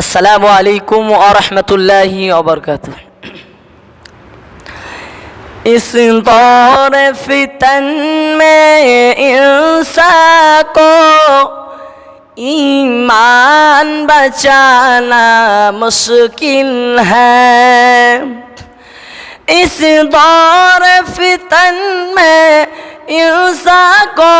السلام عليكم ورحمة الله وبركاته. اس دور فتن میں انسا کو ایمان بچانا مشکل ہے. اس دور فتن میں انسا کو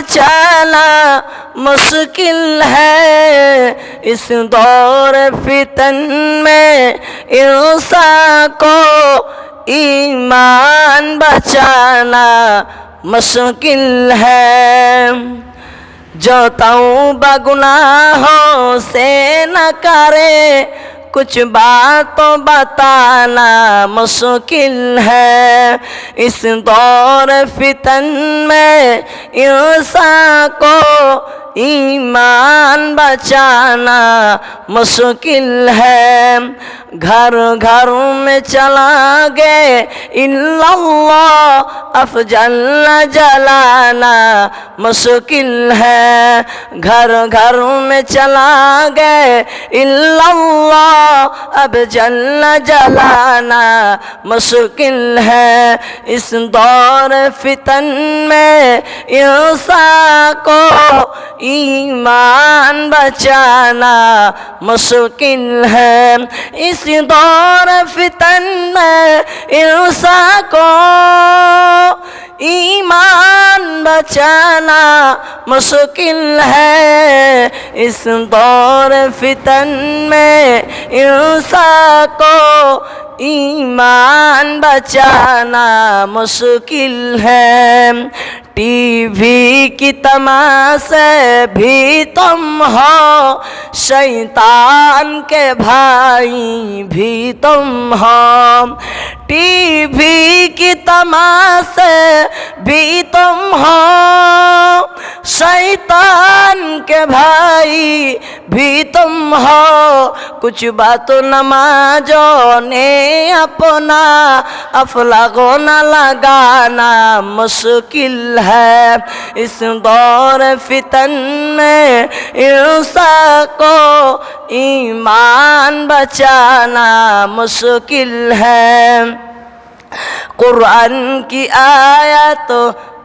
بچانا مشکل ہے۔ اس دور فتن میں انسان کو ایمان بچانا مشکل ہے۔ جو توبہ گناہوں سے نہ کرے کچھ باتوں بتانا مشکل ہے۔ اس دور فتن میں انسان کو ایمان بچانا مشکل ہے۔ گھر گھر میں چلا گے اللہ افجل جلانا مشکل ہے۔ گھر گھر میں چلا گے اللہ اب جل جلانا مشکل ہے۔ اس دور فتن میں انسان کو ایمان بچانا مشکل ہے۔ اس دور فتن میں انسان کو ایمان بچانا مشکل ہے۔ اس دور فتن میں انسان کو ایمان بچانا مشکل ہے۔ ٹی وی کی تماشے بھی تم ہو۔ شیطان کے بھائی بھی تم ہو۔ ٹی وی کی تماشے بھی تم ہو شیطان کے بھائی بھی تم ہو۔ کچھ بات نمازوں نے اپنا افلاغوں نہ لگانا مشکل ہے۔ اس دور فتن میں انسان کو ایمان بچانا مشکل ہے۔ قرآن کی آیت